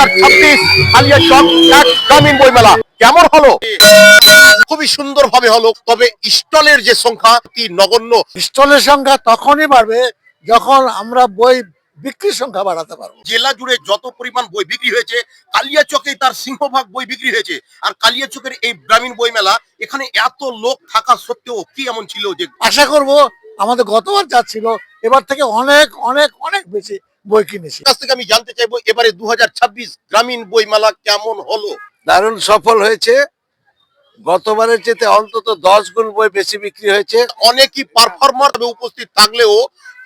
হাজার ছাব্বিশ আলিয়া চক এক গ্রামীণ বইমেলা। কেমন হলো? খুবই সুন্দর ভাবে হলো তবে স্টলের যে সংখ্যা কি নগণ্য। স্টলের সংখ্যা তখনই বাড়বে যখন আমরা বই বিক্রির সংখ্যা বাড়াতে পারব। জেলা জুড়ে যত পরিমাণ বই বিক্রি হয়েছে কালিয়াচকে তার সিংহভাগ বই বিক্রি হয়েছে। আর কালিয়াচকের এই গ্রামীণ বই মেলা এখানে এত লোক থাকা সত্ত্বেও কি এমন ছিল যে আশা করব আমাদের গতবার যা ছিল এবার থেকে অনেক অনেক অনেক বেশি বই কিনেছি। কাছ থেকে আমি জানতে চাইব এবারে দু গ্রামীণ বই মেলা কেমন হলো? দারুণ সফল হয়েছে। গতবারের চেয়ে অন্তত দশ গুণ বই বেশি বিক্রি হয়েছে। অনেকই পারফরমার উপস্থিত থাকলেও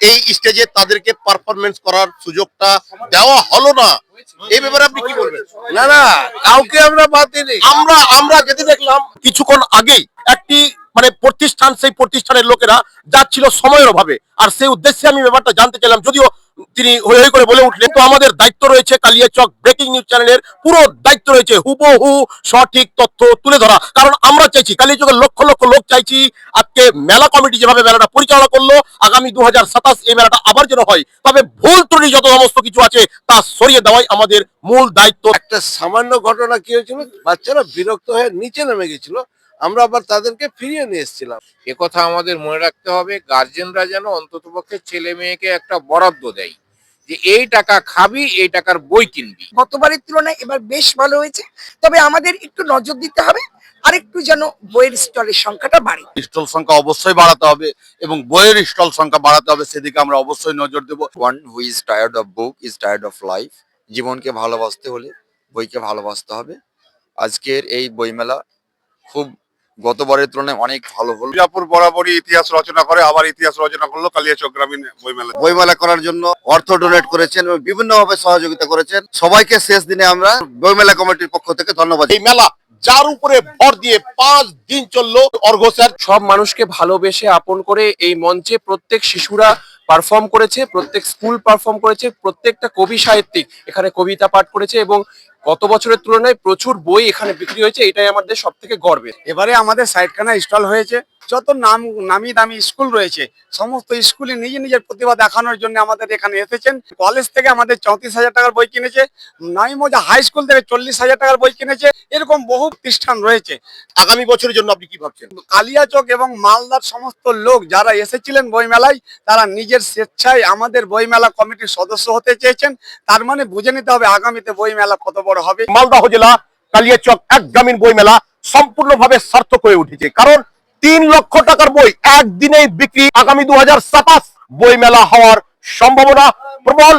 এই স্টেজে তাদেরকে পারফরমেন্স করার সুযোগটা দেওয়া হলো না। এই ব্যাপারে আপনি কি বলবেন? না না কাউকে আমরা বাদ দিইনি। আমরা আমরা যেতে দেখলাম কিছুক্ষণ আগেই একটি মানে প্রতিষ্ঠান সেই প্রতিষ্ঠানের লোকেরা যাচ্ছিল সময়ের অভাবে। আর সেই উদ্দেশ্যে আমি ব্যাপারটা জানতে চাইলাম যদিও তিনি হই হই করে বলে উঠলেন, তো আমাদের দায়িত্ব রয়েছে কালিয়াচক ব্রেকিং নিউজ চ্যানেলের পুরো দায়িত্ব রয়েছে হুবহু সঠিক তথ্য তুলে ধরা। কারণ আমরা চাইছি কালিয়াচকের লক্ষ লক্ষ লোক চাইছি, আজকে মেলা কমিটি যেভাবে মেলাটা পরিচালনা করল, আগামী দু হাজার সাতাশ এই মেলাটা আবার যেন হয়। তবে ভুল ত্রুটি যত সমস্ত কিছু আছে, তা সরিয়ে দেওয়াই আমাদের মূল দায়িত্ব। একটা সামান্য ঘটনা কি হয়েছিল? বাচ্চারা বিরক্ত হয়ে নিচে নেমে গেছিল। আমরা আবার তাদেরকে ফিরিয়ে নিয়ে এসেছিলাম। কথা আমাদের মনে রাখতে হবে গার্জেনরা যেন অন্ততপক্ষে ছেলে মেয়েকে একটা বরাদ্দ দেয় যে এই টাকা খাবি এই টাকার বই কিনবি। গতবারের তুলনায় এবার বেশ ভালো হয়েছে। তবে আমাদের একটু নজর দিতে হবে আরেকটু যেন বইয়ের স্টলের সংখ্যাটা বাড়ে। স্টল সংখ্যা অবশ্যই বাড়াতে হবে এবং বইয়ের স্টল সংখ্যা বাড়াতে হবে সেদিকে আমরা অবশ্যই নজর দেব। One who is tired of book is tired of life জীবনকে ভালোবাসতে হলে বইকে ভালোবাসতে হবে। আজকের এই বইমেলা খুব গতবারের তুলনায় অনেক ভালো হলো। মির্জাপুর বরাবরই ইতিহাস রচনা করে আবার ইতিহাস রচনা করল কালিয়াচক গ্রামীণ বইমেলা। বইমেলা করার জন্য অর্থ ডোনেট করেছেন এবং বিভিন্নভাবে সহযোগিতা করেছেন। সবাইকে শেষ দিনে আমরা বইমেলা কমিটির পক্ষ থেকে ধন্যবাদ। এই মেলা যার উপরে ভর দিয়ে পাঁচ দিন চলল। অর্ঘ স্যার সব মানুষকে ভালোবেসে আপন করে এই মঞ্চে প্রত্যেক শিশুরা পারফর্ম করেছে প্রত্যেক স্কুল পারফর্ম করেছে প্রত্যেকটা কবি সাহিত্যিক এখানে কবিতা পাঠ করেছে এবং গত বছরের তুলনায় প্রচুর বই এখানে বিক্রি হয়েছে, এটাই আমাদের সব থেকে গর্বের। এবারে আমাদের সাইডখানা স্টল হয়েছে। যত নাম নামি দামি স্কুল রয়েছে সমস্ত স্কুলে নিজে নিজের প্রতিভা দেখানোর জন্য আমাদের এখানে এসেছেন। কলেজ থেকে আমাদের চৌত্রিশ হাজার টাকার বই কিনেছে নামি মজা হাই স্কুল থেকে চল্লিশ হাজার টাকার বই কিনেছে এরকম বহু প্রতিষ্ঠান রয়েছে। আগামী বছরের জন্য আপনি কি ভাবছেন? কালিয়াচক এবং মালদার সমস্ত লোক যারা এসেছিলেন বইমেলায় তারা নিজের স্বেচ্ছায় আমাদের বইমেলা কমিটির সদস্য হতে চেয়েছেন। তার মানে বুঝে নিতে হবে আগামীতে বইমেলা কত বড় হবে। মালদহ জেলা কালিয়াচক এক গ্রামীণ বই মেলা সম্পূর্ণভাবে সার্থক হয়ে উঠেছে। কারণ তিন লক্ষ টাকার বই একদিনে বিক্রি আগামী দু হাজার সাতাশ বই মেলা হওয়ার সম্ভাবনা প্রবল।